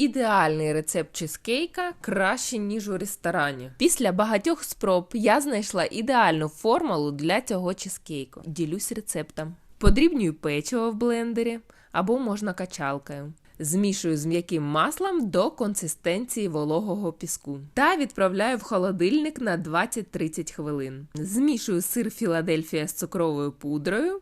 ідеальний рецепт чизкейка краще, ніж у ресторані. Після багатьох спроб я знайшла ідеальну формулу для цього чизкейку. Ділюсь рецептом. Подрібнюю печиво в блендері або можна качалкою. Змішую з м'яким маслом до консистенції вологого піску та відправляю в холодильник на 20-30 хвилин. Змішую сир Філадельфія з цукровою пудрою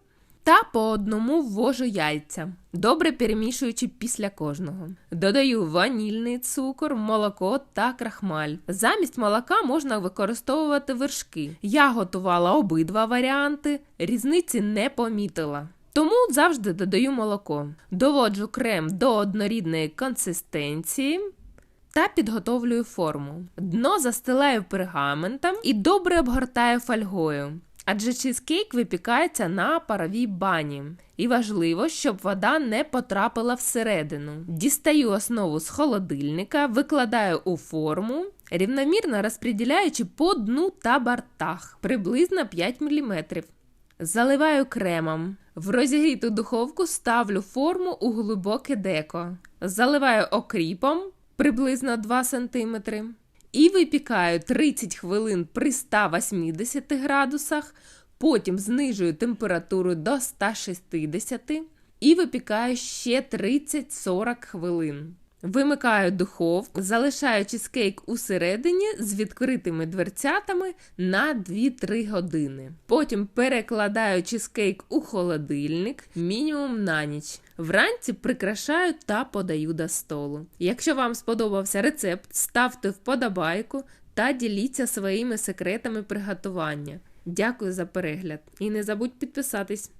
та по одному ввожу яйця, добре перемішуючи після кожного. Додаю ванільний цукор, молоко та крахмаль. Замість молока можна використовувати вершки. Я готувала обидва варіанти, різниці не помітила. Тому завжди додаю молоко. Доводжу крем до однорідної консистенції та підготовлюю форму. Дно застилаю пергаментом і добре обгортаю фольгою. Адже чизкейк випікається на паровій бані. І важливо, щоб вода не потрапила всередину. Дістаю основу з холодильника, викладаю у форму, рівномірно розподіляючи по дну та бортах приблизно 5 мм. Заливаю кремом. В розігріту духовку ставлю форму у глибоке деко. Заливаю окріпом приблизно 2 см. І випікаю 30 хвилин при 180 градусах, потім знижую температуру до 160 і випікаю ще 30-40 хвилин. Вимикаю духовку, залишаю чизкейк усередині з відкритими дверцятами на 2-3 години. Потім перекладаю чизкейк у холодильник мінімум на ніч. Вранці прикрашаю та подаю до столу. Якщо вам сподобався рецепт, ставте вподобайку та діліться своїми секретами приготування. Дякую за перегляд і не забудь підписатись.